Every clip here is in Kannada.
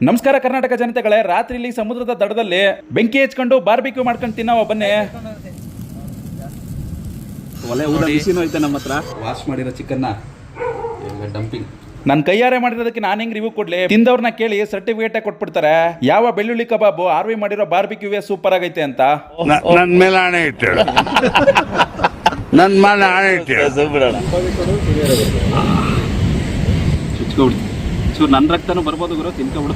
ನಮಸ್ಕಾರ ಕರ್ನಾಟಕ ಜನತೆಗಳೇ ರಾತ್ರಿಲಿ ಸಮುದ್ರದ ದಡದಲ್ಲಿ ಬೆಂಕಿ ಹೆಚ್ಕೊಂಡು ಬಾರ್ಬಿಕ್ಯೂ ಮಾಡ್ಕೊಂಡು ತಿನ್ನವ ಬನ್ನಿ. ಒಲೆ ಊಟ ಬಿಸಿನೂ ಐತೆ ನಮ್ಮ ಹತ್ರ. ವಾಶ್ ಮಾಡಿರೋ ಚಿಕನ್ನ ಡಂಪಿಂಗ್ ನನ್ನ ಕೈಯಾರೆ ಮಾಡಿರೋದಕ್ಕೆ ನಾನು ಹೆಂಗ್ ರಿವ್ಯೂ ಕೊಡ್ಲಿ? ತಿಂದವ್ರನ್ನ ಕೇಳಿ ಸರ್ಟಿಫಿಕೇಟ್ ಕೊಟ್ಬಿಡ್ತಾರೆ. ಯಾವ ಬೆಳ್ಳುಳ್ಳಿ ಕಬಾಬು ಆರ್ವಿ ಮಾಡಿರೋ ಬಾರ್ಬಿಕ್ಯೂವೇ ಸೂಪರ್ ಆಗೈತೆ ಅಂತ. ನನ್ನ ನನ್ ಮೇಲೆ ಆಣೆ ಇಟ್ಟೇಳು ನನ್ ಮೇಲೆ ಆಣೆ ಚೂರು ನನ್ನ ರಕ್ತನು ಬರ್ಬೋದು ಗುರು ತಿನ್ಕೊಬಿಡು.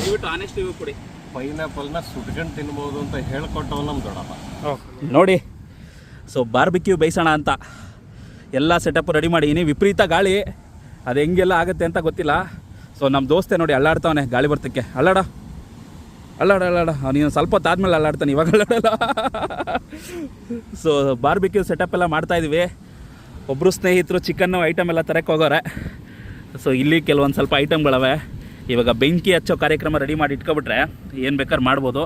ದಯವಿಟ್ಟು ಆನೆಸ್ಟ್ ಇವು ಕೊಡಿ. ಪೈನಾಪಲ್ನ ಸುಟ್ಕೊಂಡು ತಿನ್ಬೋದು ಅಂತ ಹೇಳ್ಕೊಟ್ಟವ್ ನಮ್ಮ ದೊಡ್ಡಪ್ಪ. ನೋಡಿ ಸೊ ಬಾರ್ಬಿಕ್ಯೂ ಬೇಯಿಸೋಣ ಅಂತ. ಎಲ್ಲ ಸೆಟಪ್ ರೆಡಿ ಮಾಡಿದ್ದೀನಿ ವಿಪರೀತ ಗಾಳಿ. ಅದು ಹೆಂಗೆಲ್ಲ ಆಗುತ್ತೆ ಅಂತ ಗೊತ್ತಿಲ್ಲ. ಸೊ ನಮ್ಮ ದೋಸ್ತೆ ನೋಡಿ ಅಲ್ಲಾಡ್ತಾವನೆ ಗಾಳಿ ಬರ್ತಕ್ಕೆ. ಅಲ್ಲಾಡ ಅಲ್ಲಾಡ ಅಲ್ಲಾಡ. ನೀನು ಸ್ವಲ್ಪ ಹೊತ್ತು ಆದ್ಮೇಲೆ ಅಲ್ಲಾಡ್ತಾನೆ ಇವಾಗ ಅಲ್ಲಾಡಲ್ಲ. ಸೊ ಬಾರ್ಬಿಕ್ಯೂ ಸೆಟಪ್ ಎಲ್ಲ ಮಾಡ್ತಾಯಿದ್ವಿ ಇದೀವಿ. ಒಬ್ಬರು ಸ್ನೇಹಿತರು ಚಿಕನ್ನು ಐಟಮ್ ಎಲ್ಲ ತರಕ್ಕೆ ಹೋಗೋರೆ. ಸೊ ಇಲ್ಲಿ ಕೆಲವೊಂದು ಸ್ವಲ್ಪ ಐಟಮ್ಗಳವೆ ಇವಾಗ ಬೆಂಕಿ ಹಚ್ಚೋ ಕಾರ್ಯಕ್ರಮ ರೆಡಿ ಮಾಡಿ ಇಟ್ಕೊಬಿಟ್ರೆ ಏನು ಬೇಕಾದ್ರೆ ಮಾಡ್ಬೋದು.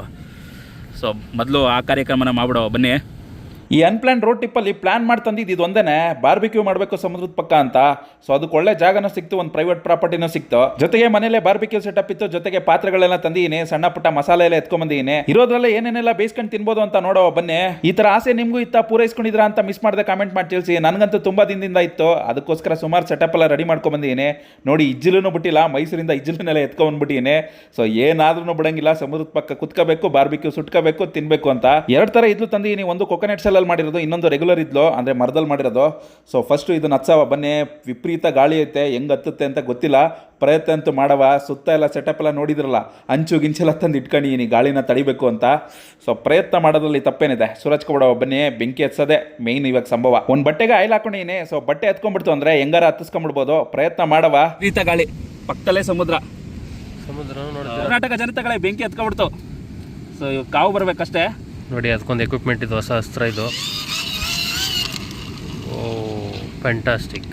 ಸೊ ಮೊದಲು ಆ ಕಾರ್ಯಕ್ರಮನ ಮಾಡಿಬಿಡೋ ಬನ್ನಿ. ಈ ಅನ್ಪ್ಲಾನ್ ರೋಡ್ ಟಿಪ್ಪಲ್ಲಿ ಪ್ಲಾನ್ ಮಾಡಿ ತಂದಿದ್ದು ಇದು ಒಂದೇನೆ ಬಾರ್ಬಿಕ್ಯೂ ಮಾಡಬೇಕು ಸಮುದ್ರದ ಪಕ್ಕ ಅಂತ. ಸೊ ಅದಕ್ಕೆ ಒಳ್ಳೆ ಜಾಗನೂ ಸಿಕ್ತು, ಒಂದು ಪ್ರೈವೇಟ್ ಪ್ರಾಪರ್ಟಿನೂ ಸಿಕ್ತು. ಜೊತೆಗೆ ಮನೇಲೆ ಬಾರ್ಬಿಕ್ಯೂ ಸೆಟಪ್ ಇತ್ತು, ಜೊತೆಗೆ ಪಾತ್ರೆಗಳೆಲ್ಲ ತಂದಿದ್ದೀನಿ, ಸಣ್ಣ ಪುಟ್ಟ ಮಸಾಲೆ ಎಲ್ಲ ಎತ್ಕೊಂಬಂದಿದ್ದೀನಿ ಇರೋದ್ರಲ್ಲೇ ಏನೇನೆಲ್ಲ ಬೇಯಿಸ್ಕೊಂಡು ತಿನ್ಬೋದು ಅಂತ ನೋಡೋ ಬನ್ನಿ. ಈ ತರ ಆಸೆ ನಿಮಗೂ ಇತ್ತ ಪೂರೈಸ್ಕೊಂಡಿದ್ರ ಅಂತ ಮಿಸ್ ಮಾಡದೆ ಕಾಮೆಂಟ್ ಮಾಡಿ ತಿಳಿಸಿ. ನನಗಂತೂ ತುಂಬಾ ದಿನದಿಂದ ಇತ್ತು. ಅದಕ್ಕೋಸ್ಕರ ಸುಮಾರು ಸೆಟಪ್ ಎಲ್ಲ ರೆಡಿ ಮಾಡ್ಕೊಂಬಂದಿದ್ದೀನಿ ನೋಡಿ ಇಜ್ಜಿಲೂ ಬಿಟ್ಟಿಲ್ಲ, ಮೈಸೂರಿಂದ ಇಜ್ಜಿಲನ್ನೆಲ್ಲ ಎತ್ಕೊಂಡ್ಬಿಟ್ಟಿದ್ದೀನಿ ಸೊ ಏನಾದ್ರೂ ಬಿಡಂಗಿಲ್ಲ, ಸಮುದ್ರದ ಪಕ್ಕ ಕುತ್ಕೋಬೇಕು ಬಾರ್ಬಿಕ್ಯೂ ಸುಟ್ಕೋಬೇಕು, ತಿನ್ಬೇಕು ಅಂತ. ಎರಡು ತರ ಇದ್ಲು ತಂದಿದ್ದೀನಿ. ಒಂದು ಕೊಕೊನಟ್ ಸೆಲ್ಲಲ್ಲಿ ಮಾಡಿರೋದು ಇನ್ನೊಂದು ರೆಗ್ಯುಲರ್ ಇದ್ಲು ಅಂದ್ರೆ ಮರದಲ್ಲಿ ಮಾಡಿರೋದು. ಸೊ ಫಸ್ಟ್ ಇದನ್ನ ಹತ್ಸವ ಬನ್ನಿ ವಿಪರೀತ ಗಾಳಿ ಐತೆ ಹೆಂಗ್ ಹತ್ತುತ್ತೆ ಅಂತ ಗೊತ್ತಿಲ್ಲ. ಪ್ರಯತ್ನ ಅಂತೂ ಮಾಡವ ಸುತ್ತ ಎಲ್ಲ ಸೆಟಪ್ ಎಲ್ಲ ನೋಡಿದ್ರಲ್ಲ ಅಂಚು ಗಿಂಚೆಲ್ಲ ತಂದು ಇಟ್ಕೊಂಡಿದ್ದೀನಿ ಗಾಳಿನ ತಡಿಬೇಕು ಅಂತ. ಸೊ ಪ್ರಯತ್ನ ಮಾಡೋದ್ರಲ್ಲಿ ತಪ್ಪೇನಿದೆ. ಸೂರಜ್ ಕೊಡವ ಬನ್ನಿ ಬೆಂಕಿ ಹಚ್ಚೋದೇ ಮೇಯ್ನ್ ಇವಾಗ ಸಂಭವ. ಒಂದು ಬಟ್ಟೆಗೆ ಆಯಿಲ್ ಹಾಕೊಂಡಿದ್ದೀನಿ ಸೊ ಬಟ್ಟೆ ಹತ್ಕೊಂಡ್ಬಿಡ್ತು ಅಂದ್ರೆ ಹೆಂಗಾರ ಹತ್ತಿಸ್ಕೊಂಡ್ಬಿಡ್ಬೋದು. ಪ್ರಯತ್ನ ಮಾಡವ. ರೀತ ಗಾಳಿ ಪಕ್ಕದಲ್ಲೇ ಸಮುದ್ರ. ಸಮುದ್ರ ಕರ್ನಾಟಕ ಜನತೆಗಳೇ ಬೆಂಕಿ ಹತ್ಕೊಂಡ್ಬಿಡ್ತು ಸೊ ಇವಾಗ ಕಾವು ಬರ್ಬೇಕಷ್ಟೇ. ನೋಡಿ ಅದಕ್ಕೊಂದು ಎಕ್ವಿಪ್ಮೆಂಟ್ ಇದು ಹೊಸ ಅಸ್ತ್ರ ಇದು. ಓ ಫ್ಯಾಂಟಾಸ್ಟಿಕ್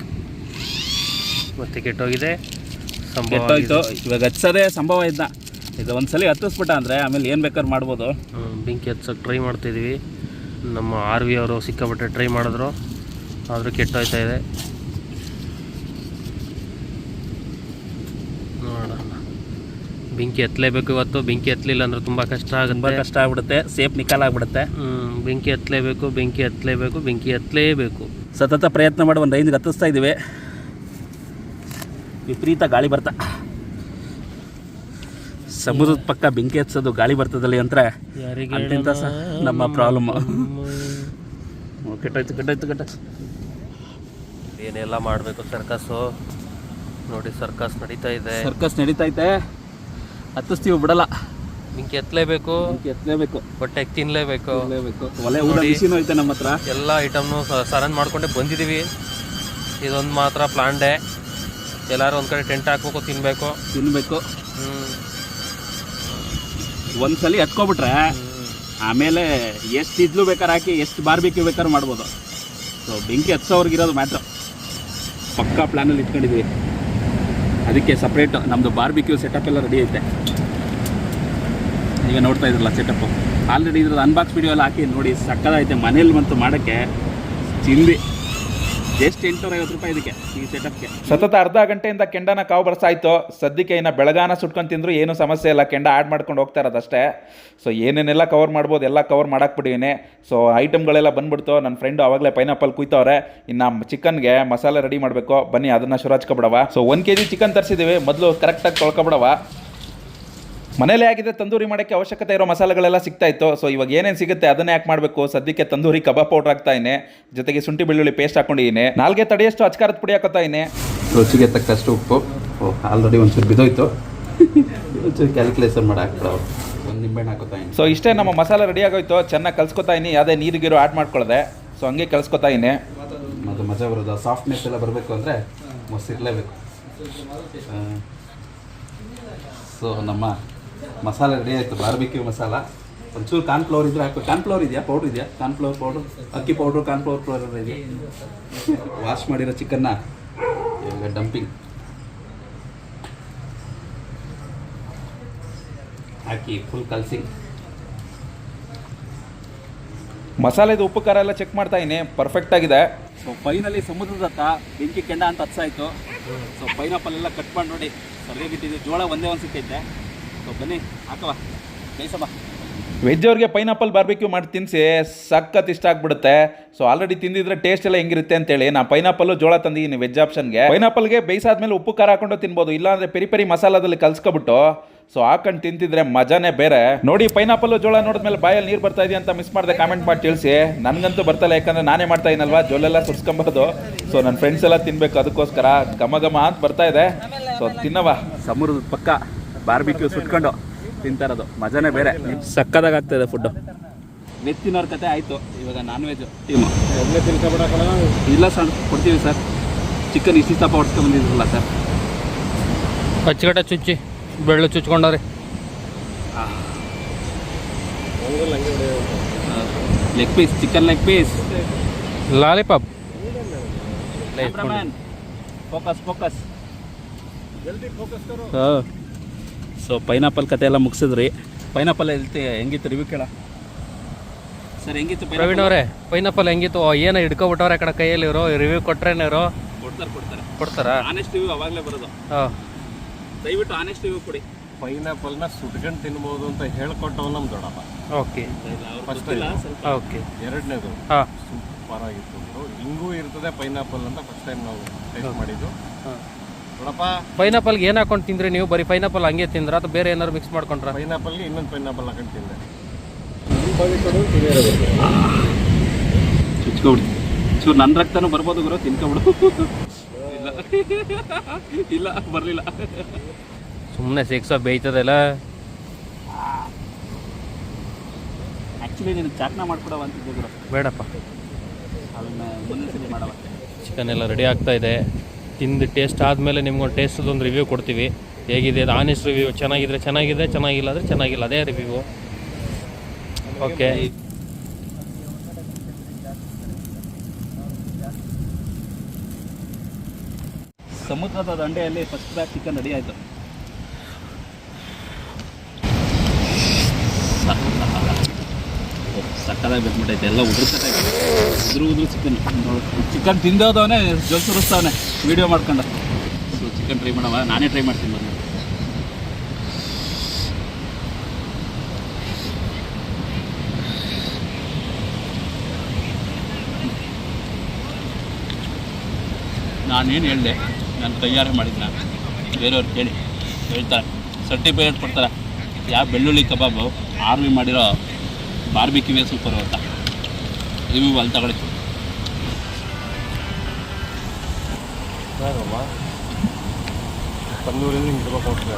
ಮತ್ತೆ ಕೆಟ್ಟೋಗಿದೆ. ಕೆಟ್ಟೋಯ್ತು. ಇವಾಗ ಹಚ್ಚೋದೇ ಸಂಭವ ಇದ್ದ. ಇದು ಒಂದ್ಸಲಿ ಹತ್ತಿಸ್ಬಿಟ್ಟ ಅಂದರೆ ಆಮೇಲೆ ಏನು ಬೇಕಾದ್ರೂ ಮಾಡ್ಬೋದು. ಬೆಂಕಿ ಹಚ್ಚೋಕ್ಕೆ ಟ್ರೈ ಮಾಡ್ತಿದ್ವಿ. ನಮ್ಮ ಆರ್ ವಿ ಅವರು ಸಿಕ್ಕಾಬಿಟ್ಟೆ ಟ್ರೈ ಮಾಡಿದ್ರು. ಆದರೂ ಕೆಟ್ಟೋಯ್ತಾ ಇದೆ. ಬೆಂಕಿ ಎತ್ತಲೇಬೇಕು ಇವತ್ತು. ಬೆಂಕಿ ಎತ್ತಲಿಲ್ಲ ಅಂದ್ರೆ ತುಂಬಾ ಕಷ್ಟ ತುಂಬ ಆಗುತ್ತೆ ಕಷ್ಟ ಆಗ್ಬಿಡುತ್ತೆ. ಸೇಫ್ ನಿಕಾಲ್ ಆಗ್ಬಿಡುತ್ತೆ. ಹ್ಮ್, ಬೆಂಕಿ ಹತ್ತಲೇಬೇಕು ಬೆಂಕಿ ಹತ್ತಲೇಬೇಕು ಬೆಂಕಿ ಹತ್ತಲೇಬೇಕು ಸತತ ಪ್ರಯತ್ನ ಮಾಡಿ ಒಂದು ಐದು ಹತ್ತಿಸ್ತಾ ಇದ್ದೀವಿ. ವಿಪರೀತ ಗಾಳಿ ಬರ್ತಾ. ಸಮುದ್ರದ ಪಕ್ಕ ಬೆಂಕಿ ಹಚ್ಚೋದು ಗಾಳಿ ಬರ್ತದಲ್ಲಿ ಅಂದ್ರೆ ಯಾರಿಗೆ ಅಂತಿಂತ ಸ ನಮ್ಮ ಪ್ರಾಬ್ಲಮ್ ಕೆಟ್ಟೋಯ್ತು ಕೆಟ್ಟೋಯ್ತು ಕೆಟ್ಟ ಏನೆಲ್ಲ ಮಾಡಬೇಕು ಸರ್ಕಸ್ಸು? ನೋಡಿ ಸರ್ಕಸ್ ನಡೀತಾ ಇದೆ. ಸರ್ಕಸ್ ನಡೀತೈತೆ ಹತ್ತಿಸ್ತೀವಿ ಬಿಡಲ್ಲ. ನಿಂಗೆ ಎತ್ತಲೇಬೇಕು. ಎತ್ಲೇಬೇಕು ಎತ್ತಲೇಬೇಕು. ಹೊಟ್ಟೆಗೆ ತಿನ್ನಲೇಬೇಕು ಒಲೆ ಊಟ ಬಿಸಿನೂ ಐತೆ ನಮ್ಮ ಹತ್ರ. ಎಲ್ಲ ಐಟಮ್ನು ಸರನ್ ಮಾಡ್ಕೊಂಡೆ ಬಂದಿದ್ದೀವಿ ಇದೊಂದು ಮಾತ್ರ ಪ್ಲಾನ್ ಡೇ ಎಲ್ಲರೂ ಒಂದು ಕಡೆ ಟೆಂಟ್ ಹಾಕ್ಬೇಕು ತಿನ್ನಬೇಕು ತಿನ್ಬೇಕು. ಹ್ಞೂ ಒಂದ್ಸಲಿ ಎತ್ಕೊಬಿಟ್ರೆ ಆಮೇಲೆ ಎಷ್ಟು ಇದ್ಲು ಬೇಕಾದ್ರೆ ಹಾಕಿ ಎಷ್ಟು ಬಾರ್ಬಿಕ್ಯೂ ಬೇಕಾದ್ರೂ ಮಾಡ್ಬೋದು. ಸೊ ಬೆಂಕಿ ಇರೋದು ಮಾತ್ರ ಪಕ್ಕಾ ಪ್ಲ್ಯಾನಲ್ಲಿ ಇಟ್ಕೊಂಡಿದ್ವಿ. ಅದಕ್ಕೆ ಸಪ್ರೇಟ್ ನಮ್ಮದು ಬಾರ್ಬಿಕ್ಯೂ ಸೆಟಪ್ ಎಲ್ಲ ರೆಡಿ ಐತೆ. ಈಗ ನೋಡ್ತಾ ಇದ್ರಲ್ಲ ಸೆಟಪ್ಪು ಆಲ್ರೆಡಿ ಇದ್ರದ್ದು ಅನ್ಬಾಕ್ಸ್ ವಿಡಿಯೋ ಎಲ್ಲ ಹಾಕಿ ನೋಡಿ ಸಕ್ಕದಾಗೈತೆ ಮನೇಲಿ ಬಂತು ಮಾಡೋಕ್ಕೆ ಚಿಂದಿ ಜಸ್ಟ್ ಎಂಟುನೂರ ಐವತ್ತು ರೂಪಾಯಿ ಇದಕ್ಕೆ, ಈ ಸೆಟಪ್ಗೆ ಸತತ ಅರ್ಧ ಗಂಟೆಯಿಂದ ಕೆಂಡನ ಕಾವು ಬರ್ಸಾಯ್ತು ಸದ್ಯಕ್ಕೆ ಇನ್ನು ಬೆಳಗಾನ ಸುಟ್ಕೊಂಡು ತಿಂದ್ರು, ಏನು ಸಮಸ್ಯೆ ಇಲ್ಲ. ಕೆಂಡ ಆ್ಯಡ್ ಮಾಡ್ಕೊಂಡು ಹೋಗ್ತಾ ಇರೋದಷ್ಟೇ. ಸೊ ಏನೇನೆಲ್ಲ ಕವರ್ ಮಾಡ್ಬೋದು, ಎಲ್ಲ ಕವರ್ ಮಾಡಾಕ್ಬಿಟ್ಟಿದ್ದೀನಿ ಸೊ ಐಟಮ್ಗಳೆಲ್ಲ ಬಂದ್ಬಿಡ್ತು. ನನ್ನ ಫ್ರೆಂಡು ಆವಾಗಲೇ ಪೈನಾಪಲ್ ಕುಯ್ತವ್ರೆ. ಇನ್ನು ಚಿಕನ್ಗೆ ಮಸಾಲೆ ರೆಡಿ ಮಾಡಬೇಕು. ಬನ್ನಿ, ಅದನ್ನು ಶುರಾಚ್ಕೊಬಿಡವ ಸೊ ಒಂದು ಕೆ ಜಿ ಚಿಕನ್ ತರಿಸಿದ್ದೀವಿ ಮೊದಲು ಕರೆಕ್ಟಾಗಿ ತೊಳ್ಕೊಬಿಡವ. ಮನೇಲಿ ಆಗಿದೆ ತಂದೂರಿ ಮಾಡೋಕ್ಕೆ ಅವಶ್ಯಕತೆ ಇರೋ ಮಸಾಲೆಗಳೆಲ್ಲ ಸಿಗ್ತಾ ಇತ್ತು. ಸೊ ಇವಾಗ ಏನೇನು ಸಿಗುತ್ತೆ ಅದನ್ನೇ ಯಾಕೆ ಮಾಡಬೇಕು? ಸದ್ಯಕ್ಕೆ ತಂದೂರಿ ಕಬಾಬ್ ಪೌಡರ್ ಹಾಕ್ತಾ ಇದ್ದೀನಿ ಜೊತೆಗೆ ಶುಂಠಿ ಬೆಳ್ಳುಳ್ಳಿ ಪೇಸ್ಟ್ ಹಾಕೊಂಡಿದ್ದೀನಿ. ನಾಲ್ಗೆ ತಡೆಯಷ್ಟು ಅಚ್ಕಾರದ ಪುಡಿ ಹಾಕೋತಾ ಇದ್ದೀನಿ ರುಚಿಗೆ ತಕ್ಕಷ್ಟು ಉಪ್ಪು. ಆಲ್ರೆಡಿ ಒಂಚೂರು ಬಿದ್ದೋಯ್ತು ಒಂಚೂರು ಕ್ಯಾಲ್ಕುಲೇಷನ್ ಮಾಡಿ ಹಾಕ್ಬಿಡೋ. ಒಂದು ನಿಂಬೆಹಣ್ಣು ಹಾಕೋತಾ ಇದ್ದೀನಿ. ಸೊ ಇಷ್ಟೇ ನಮ್ಮ ಮಸಾಲೆ ರೆಡಿ ಆಗೋಯ್ತು. ಚೆನ್ನಾಗಿ ಕಲ್ಸ್ಕೊತಾ ಇದ್ದೀನಿ. ಯಾವುದೇ ನೀರಿಗಿರೋ ಆ್ಯಡ್ ಮಾಡ್ಕೊಳ್ಳದೆ ಸೊ ಹಂಗೆ ಕಲ್ಸ್ಕೊತಾ ಇದ್ದೀನಿ ಅದು ಮಜಾ ಬರೋದು. ಸಾಫ್ಟ್ನೆಸ್ ಎಲ್ಲ ಬರಬೇಕು ಅಂದರೆ ಮೊಸರಿರಲೇಬೇಕು ಸೊ ನಮ್ಮ ಮಸಾಲೆ ರೆಡಿ ಆಯಿತು ಬಾರ್ಬಿಕ್ಯೂ ಮಸಾಲ. ಒಂಚೂರು ಕಾರ್ನ್ಫ್ಲವರ್ ಇದ್ರೆ ಹಾಕೋ ಕಾರ್ನ್ಫ್ಲವರ್ ಇದೆಯಾ? ಪೌಡ್ರ್ ಇದೆಯಾ? ಕಾರ್ನ್ಫ್ಲವರ್ ಪೌಡ್ರ್ ಅಕ್ಕಿ ಪೌಡ್ರು ಕಾರ್ನ್ಫ್ಲವರ್ ಪೌಡರ್ ಇದೆ. ವಾಶ್ ಮಾಡಿರೋ ಚಿಕನ್ನ ಇವಾಗ ಡಂಪಿಂಗ್ ಹಾಕಿ ಫುಲ್ ಕಲಸಿ ಮಸಾಲೆದು ಉಪ್ಪು ಖಾರ ಎಲ್ಲ ಚೆಕ್ ಮಾಡ್ತಾ ಇದ್ದೀನಿ ಪರ್ಫೆಕ್ಟ್ ಆಗಿದೆ. ಸೊ ಫೈನಲಿ ಸಮುದ್ರದ ಹತ್ತ ಬೆಂಕಿ ಕೆಂಡ ಅಂತ ಹತ್ಸಾಯ್ತು. ಸೊ ಪೈನಾಪಲ್ ಎಲ್ಲ ಕಟ್ ಮಾಡಿ ನೋಡಿ ಸರಿಯಾಗಿಟ್ಟಿದೆ ಜೋಳ ಒಂದೇ ಒಂದು ಸಿಕ್ಕೈತೆ ಸೊ ಬನ್ನಿ. ಹಾಕವ ಬೇಯಿಸಮ್ಮ ವೆಜ್ ಅವ್ರಿಗೆ ಪೈನಾಪಲ್ ಬಾರ್ಬಿಕ್ಯೂ ಮಾಡಿ ತಿನ್ನಿಸಿ ಸಖತ್ ಇಷ್ಟ ಆಗ್ಬಿಡುತ್ತೆ. ಸೊ ಆಲ್ರೆಡಿ ತಿಂದಿದ್ರೆ ಟೇಸ್ಟ್ ಎಲ್ಲ ಹೆಂಗಿರುತ್ತೆ ಅಂತೇಳಿ ನಾ ಪೈನಾಪಲ್ಲು ಜೋಳ ತಂದಿದ್ದೀನಿ ವೆಜ್ ಆಪ್ಷನ್ಗೆ ಪೈನಾಪಲ್ಗೆ ಬೇಯಿಸಾದ್ಮೇಲೆ ಉಪ್ಪು ಖಾರ ಹಾಕೊಂಡು ತಿನ್ಬೋದು ಇಲ್ಲಾಂದರೆ ಪೆರಿ ಪೆರಿ ಮಸಾಲದಲ್ಲಿ ಕಲ್ಸ್ಕೊಬಿಟ್ಟು. ಸೊ ಹಾಕೊಂಡು ತಿಂತಿದ್ರೆ ಮಜಾನೇ ಬೇರೆ. ನೋಡಿ ಪೈನಾಪಲ್ ಜೋಳ ನೋಡಿದ್ಮೇಲೆ ಬಾಯಲ್ಲಿ ನೀರು ಬರ್ತಾ ಇದೆಯಾ ಅಂತ ಮಿಸ್ ಮಾಡಿದೆ ಕಾಮೆಂಟ್ ಮಾಡಿ ತಿಳಿಸಿ. ನನಗಂತೂ ಬರ್ತಲ್ಲ ಯಾಕಂದ್ರೆ ನಾನೇ ಮಾಡ್ತಾ ಇದೀನಲ್ವಾ? ಜೋಲೆಲ್ಲ ಸುಡ್ಸ್ಕೊಂಬರೋದು ಸೊ ನನ್ನ ಫ್ರೆಂಡ್ಸ್ ಎಲ್ಲ ತಿನ್ಬೇಕು ಅದಕ್ಕೋಸ್ಕರ ಘಮ ಘಮ ಅಂತ ಬರ್ತಾ ಇದೆ. ಸೊ ತಿನ್ನವ ಸಮುದ್ರದ ಪಕ್ಕ. ಬಾರ್ಬಿಕ್ಯೂ ಸುಟ್ಕೊಂಡು ತಿಂತಾರದು. ಮಜಾನೇ ಬೇರೆ. ಸಕ್ಕದಾಗ ಆಗ್ತಾ ಫುಡ್ಡು ವೆಜ್ ತಿನ್ನೋರ್ ಕತೆ ಆಯಿತು. ಇವಾಗ ನಾನ್ ವೆಜ್ ಟೀಮು ಇಲ್ಲ ಸರ್ ಕೊಡ್ತೀವಿ ಸರ್. ಚಿಕನ್ ಇಸಿ ತಪ್ಪ ಬಂದಿದ್ರಲ್ಲ ಸರ್. ಅಚ್ಚುಕಟ್ಟ ಚುಚ್ಚಿ ಬೆಳ್ಳು ಚುಚ್ಕೊಂಡವ್ರಿ. Leg piece chicken leg piece lollipop. Focus focus so pineapple ಕತೆ ಎಲ್ಲ ಮುಗಿಸಿದ್ರಿ. ಪೈನಾಪಲ್ ಎಲ್ತಿ ಹೆಂಗಿತ್ತು ರಿವ್ಯೂ ಕೇಳ. ಸರ್ ಹೆಂಗಿತ್ತು ಪ್ರವೀಣ್ ಅವರೇ ಪೈನಾಪಲ್ ಹೆಂಗಿತ್ತು? ಏನು ಹಿಡ್ಕೊಬಿಟ್ಟವ್ರೆ ಕಡೆ ಕೈಯಲ್ಲಿ ಇರೋ ರಿವ್ಯೂ ಕೊಟ್ರೆ ಇರೋ ಕೊಡ್ತಾರೆ ಕೊಡ್ತಾರೆ. ಕೊಡ್ತಾರಾ? ಆನೆಸ್ಟ್ ರಿವ್ಯೂ ಅವಾಗಲೇ ಬರೋದು. ಹಾಂ. ದಯವಿಟ್ಟು ಆನೆಸ್ಟ್ ರಿವ್ಯೂ ಕೊಡಿ. ಪೈನಾಪಲ್ನ ಸುಟ್ಕೊಂಡು ತಿನ್ಬೋದು ಅಂತ ಹೇಳ್ಕೊಟ್ಟವ್ ನಮ್ಮ ದೊಡ್ಡಪ್ಪ. ಓಕೆ. First okay. ಎರಡನೇದು. ಹಾಂ. ಸೂಪರ್ ಆಗಿತ್ತು. ಹಿಂಗೂ ಇರ್ತದೆ ಪೈನಾಪಲ್ ಅಂತ ಫಸ್ಟ್ ಟೈಮ್ ನಾವು ಟೇಸ್ಟ್ ಮಾಡಿದ್ದು. ಪೈನಾಪಲ್ಗೆ ಏನು ಹಾಕೊಂಡು ತಿಂದ್ರಿ ನೀವು? ಬರೀ ಪೈನಾಪಲ್ ಹಂಗೆ ತಿಂದ್ರ ಅಥವಾ ಬೇರೆ ಏನಾದ್ರು ಮಿಕ್ಸ್ ಮಾಡ್ಕೊಂಡ್ರ? ಪೈನಾಪಲ್ಗೆ ಇನ್ನೊಂದು ಪೈನಾಪಲ್ ಹಾಕೊಂಡು ತಿಂದೆ. ಚುಚ್ಕೊಬಿಡಿ. ಚೂರು ನನ್ನ ರಕ್ತನೂ ಬರ್ಬೋದು ಗುರು ತಿನ್ಕೊಬಿಡು. ಇಲ್ಲ. ಇಲ್ಲ ಬರಲಿಲ್ಲ. ಸುಮ್ಮನೆ ಸೇಕ್ಸೋ ಬೇಯ್ತದಲ್ಲ. ಆ್ಯಕ್ಚುಲಿ ನೀನು ಚಾಕ್ನ ಮಾಡ್ಕೊಡವ ಅಂತಿದ್ದೆ ಗುರು. ಬೇಡಪ್ಪ. ಅದನ್ನ ಮುಂದಿನ ಸರಿ ಮಾಡವ. ಚಿಕನ್ ಎಲ್ಲ ರೆಡಿ ಆಗ್ತಾ ಇದೆ. ತಿಂದು ಟೇಸ್ಟ್ ಆದಮೇಲೆ ನಿಮ್ಗೊಂದು ಟೇಸ್ಟದೊಂದು ರಿವ್ಯೂ ಕೊಡ್ತೀವಿ. ಹೇಗಿದೆ? ಅದು ಆನೆಸ್ಟ್ ರಿವ್ಯೂ ಚೆನ್ನಾಗಿದ್ರೆ ಚೆನ್ನಾಗಿದೆ, ಚೆನ್ನಾಗಿಲ್ಲ ಅಂದರೆ ಚೆನ್ನಾಗಿಲ್ಲ. ಅದೇ ರಿವ್ಯೂ ಓಕೆ ಸಮುದ್ರದ ದಂಡೆಯಲ್ಲಿ ಫಸ್ಟ್ ಬ್ಯಾಗ್ ಚಿಕನ್ ರೆಡಿ ಆಯಿತು. ಸಕ್ಕದಾಗಿ ಬೆದ್ಬಿಟ್ಟೈತೆ. ಎಲ್ಲ ಉದುರ್ಸತ್ತೆ ಉದುರು ಉದುರು ಚಿಕನ್ ಚಿಕನ್ ತಿಂದೋದವನೇ ಸುರಿಸ್ತಾವನೆ ವೀಡಿಯೋ ಮಾಡ್ಕೊಂಡು. ಸೊ ಚಿಕನ್ ಟ್ರೈ ಮಾಡವ. ನಾನೇ ಟ್ರೈ ಮಾಡ್ತೀನಿ ಬನ್ನಿ. ನಾನೇನು ಹೇಳಿದೆ? ನಾನು ತಯಾರಿ ಮಾಡಿದ್ನ. ಬೇರೆಯವ್ರು ಕೇಳಿ. ಹೇಳ್ತಾರೆ. ಸರ್ಟಿಫಿಕೇಟ್ ಕೊಡ್ತಾರೆ. ಯಾವ ಬೆಳ್ಳುಳ್ಳಿ ಕಬಾಬು ಆರ್ಮಿ ಮಾಡಿರೋ ಬಾರ್ಬಿಕ್ಯೂವೇ ಸೂಪರ್ ಅಂತ. ರಿವ್ಯೂ ಅಲ್ಲಿ ತಗೊಳ್ಳಿ. ತಂದೂರಿಂದ ಹಿಂಗೆ ಇಡ್ಬೇಕು ಹೋಗ್ತದೆ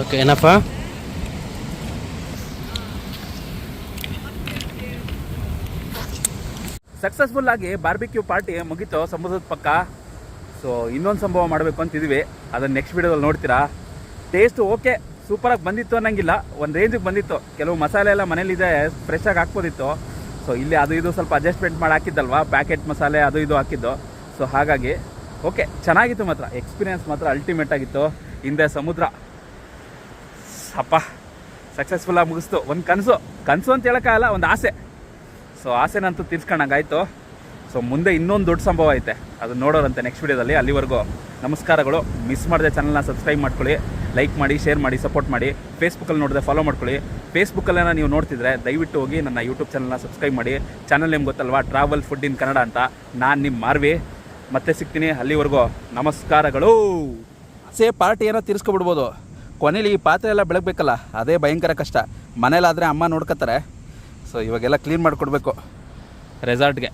ಓಕೆ ಏನಪ್ಪ? ಸಕ್ಸಸ್ಫುಲ್ ಆಗಿ ಬಾರ್ಬಿಕ್ಯೂ ಪಾರ್ಟಿ ಮುಗೀತು ಸಮುದ್ರದ ಪಕ್ಕ. ಸೊ ಇನ್ನೊಂದು ಸಂಭವ ಮಾಡಬೇಕು ಅಂತಿದ್ದೀವಿ ಅದನ್ನು ನೆಕ್ಸ್ಟ್ ವೀಡಿಯೋದಲ್ಲಿ ನೋಡ್ತೀರಾ? ಟೇಸ್ಟ್ ಓಕೆ ಸೂಪರಾಗಿ ಬಂದಿತ್ತು ಅನ್ನಂಗಿಲ್ಲ. ಒಂದು ರೇಂಜಿಗೆ ಬಂದಿತ್ತು. ಕೆಲವು ಮಸಾಲೆ ಎಲ್ಲ ಮನೇಲಿದೆ ಫ್ರೆಶಾಗಿ ಹಾಕ್ಬೋದಿತ್ತು. ಸೊ ಇಲ್ಲಿ ಅದು ಇದು ಸ್ವಲ್ಪ ಅಡ್ಜಸ್ಟ್ಮೆಂಟ್ ಮಾಡಿ ಹಾಕಿದ್ದಲ್ವಾ? ಪ್ಯಾಕೆಟ್ ಮಸಾಲೆ ಅದು ಇದು ಹಾಕಿದ್ದು. ಸೊ ಹಾಗಾಗಿ ಓಕೆ ಚೆನ್ನಾಗಿತ್ತು ಮಾತ್ರ. ಎಕ್ಸ್ಪೀರಿಯೆನ್ಸ್ ಮಾತ್ರ ಅಲ್ಟಿಮೇಟ್ ಆಗಿತ್ತು. ಹಿಂದೆ ಸಮುದ್ರ. ಅಪ್ಪ ಸಕ್ಸಸ್ಫುಲ್ಲಾಗಿ ಮುಗಿಸ್ತು. ಒಂದು ಕನಸು. ಕನಸು ಅಂತ ಹೇಳೋಕ್ಕಾಗಲ್ಲ ಒಂದು ಆಸೆ. ಸೊ ಆಸೆನಂತೂ ತೀರ್ಸ್ಕೊಂಡಂಗಾಯ್ತು. ಸೊ ಮುಂದೆ ಇನ್ನೊಂದು ದೊಡ್ಡ ಸಂಭವ ಐತೆ. ಅದು ನೋಡೋರಂತೆ ನೆಕ್ಸ್ಟ್ ವೀಡಿಯೋದಲ್ಲಿ ಅಲ್ಲಿವರೆಗೂ ನಮಸ್ಕಾರಗಳು. ಮಿಸ್ ಮಾಡಿದೆ ಚಾನಲ್ನ ಸಬ್ಸ್ಕ್ರೈಬ್ ಮಾಡ್ಕೊಳ್ಳಿ. ಲೈಕ್ ಮಾಡಿ ಶೇರ್ ಮಾಡಿ ಸಪೋರ್ಟ್ ಮಾಡಿ. ಫೇಸ್ಬುಕ್ಕಲ್ಲಿ ನೋಡಿದ್ರೆ ಫಾಲೋ ಮಾಡ್ಕೊಳ್ಳಿ. ಫೇಸ್ಬುಕ್ಕಲ್ಲೇನ ನೀವು ನೋಡ್ತಿದ್ರೆ ದಯವಿಟ್ಟು ಹೋಗಿ ನನ್ನ ಯೂಟ್ಯೂಬ್ ಚಾನಲ್ನ ಸಬ್ಸ್ಕ್ರೈಬ್ ಮಾಡಿ. ಚಾನಲ್ ನಿಮ್ಗೆ ಗೊತ್ತಲ್ವಾ? ಟ್ರಾವೆಲ್ ಫುಡ್ ಇನ್ ಕನ್ನಡ ಅಂತ. ನಾನು ನಿಮ್ಮ ಮಾರ್ವಿ. ಮತ್ತೆ ಸಿಗ್ತೀನಿ ಅಲ್ಲಿವರೆಗೂ. ನಮಸ್ಕಾರಗಳು. ಸೇ ಪಾರ್ಟಿ ಏನೋ ತೀರಿಸ್ಕೊಬಿಡ್ಬೋದು. ಕೊನೆಯಲ್ಲಿ ಈ ಪಾತ್ರೆ ಎಲ್ಲ ಬೆಳಗ್ಬೇಕಲ್ಲ ಅದೇ ಭಯಂಕರ ಕಷ್ಟ. ಮನೇಲಾದರೆ ಅಮ್ಮ ನೋಡ್ಕೋತಾರೆ ಸೊ ಇವಾಗೆಲ್ಲ ಕ್ಲೀನ್ ಮಾಡಿಕೊಡ್ಬೇಕು. ರೆಸಾರ್ಟ್ಗೆ